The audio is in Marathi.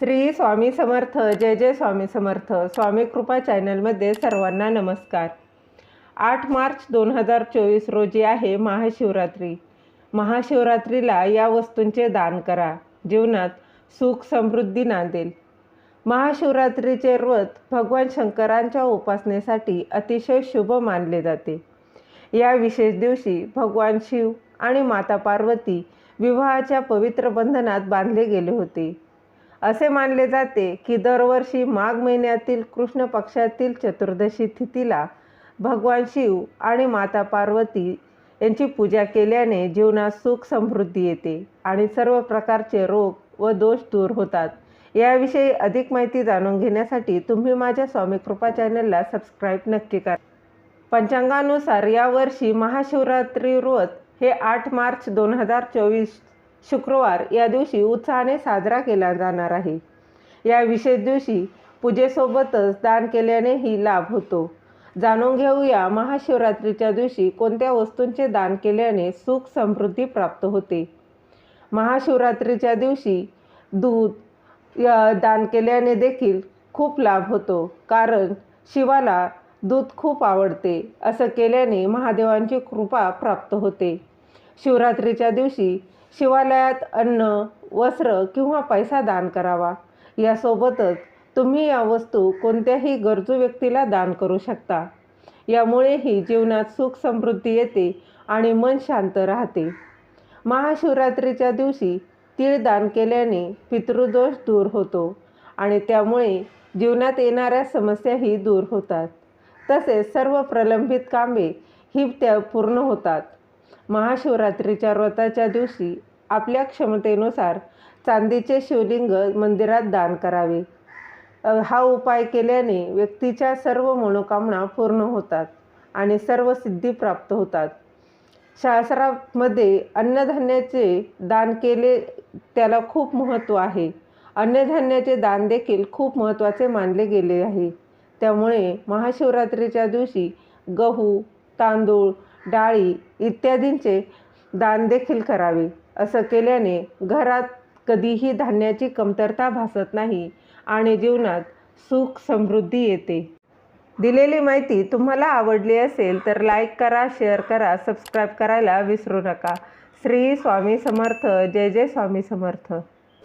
श्री स्वामी समर्थ जय जय स्वामी समर्थ. स्वामी कृपा चॅनलमध्ये सर्वांना नमस्कार. आठ मार्च दोन हजार चोवीस रोजी आहे महाशिवरात्री. महाशिवरात्रीला या वस्तूंचे दान करा. जीवनात सुख समृद्धी नांदेल. महाशिवरात्रीचे व्रत भगवान शंकरांच्या उपासनेसाठी अतिशय शुभ मानले जाते. या विशेष दिवशी भगवान शिव आणि माता पार्वती विवाहाच्या पवित्र बंधनात बांधले गेले होते. असे मानले जाते की दरवर्षी माघ महिन्यातील कृष्ण पक्षातील चतुर्दशी तिथीला भगवान शिव आणि माता पार्वती यांची पूजा केल्याने जीवनात सुख समृद्धी येते आणि सर्व प्रकारचे रोग व दोष दूर होतात. याविषयी अधिक माहिती जाणून घेण्यासाठी तुम्ही माझ्या स्वामी कृपा चॅनलला सबस्क्राईब नक्की करा. पंचांगानुसार यावर्षी महाशिवरात्री व्रत हे आठ मार्च दोन हजार चोवीस शुक्रवार या दिवशी उत्साहाने साजरा केला जाणार आहे. या विशेष दिवशी पूजेसोबतच दान केल्यानेही लाभ होतो. जाणून घेऊया महाशिवरात्रीच्या दिवशी कोणत्या वस्तूंचे दान केल्याने सुख समृद्धी प्राप्त होते. महाशिवरात्रीच्या दिवशी दूध या दान केल्याने देखील खूप लाभ होतो कारण शिवाला दूध खूप आवडते असं केल्याने महादेवांची कृपा प्राप्त होते. शिवरात्रीच्या दिवशी शिवालयात अन्न वस्त्र किंवा पैसा दान करावा. यासोबतच तुम्ही या वस्तू कोणत्याही गरजू व्यक्तीला दान करू शकता. यामुळेही जीवनात सुख समृद्धी येते आणि मन शांत राहते. महाशिवरात्रीच्या दिवशी तीळ दान केल्याने पितृदोष दूर होतो आणि त्यामुळे जीवनात येणाऱ्या समस्याही दूर होतात. तसेच सर्व प्रलंबित कामे ही त्या पूर्ण होतात. महाशिवरात्रीच्या व्रताच्या दिवशी आपल्या क्षमतेनुसार चांदीचे शिवलिंग मंदिरात दान करावे. हा उपाय केल्याने व्यक्तीच्या सर्व मनोकामना पूर्ण होतात आणि सर्व सिद्धी प्राप्त होतात. शास्त्रामध्ये अन्नधान्याचे दान केले त्याला खूप महत्त्व आहे. अन्नधान्याचे दान देखील खूप महत्त्वाचे मानले गेले आहे. त्यामुळे महाशिवरात्रीच्या दिवशी गहू तांदूळ डाळी इत्यादींचे दानदेखील करावे. असं केल्याने घरात कधीही धान्याची कमतरता भासत नाही आणि जीवनात सुख समृद्धी येते. दिलेली माहिती तुम्हाला आवडली असेल तर लाईक करा शेअर करा सबस्क्राईब करायला विसरू नका. श्री स्वामी समर्थ. जय जय स्वामी समर्थ.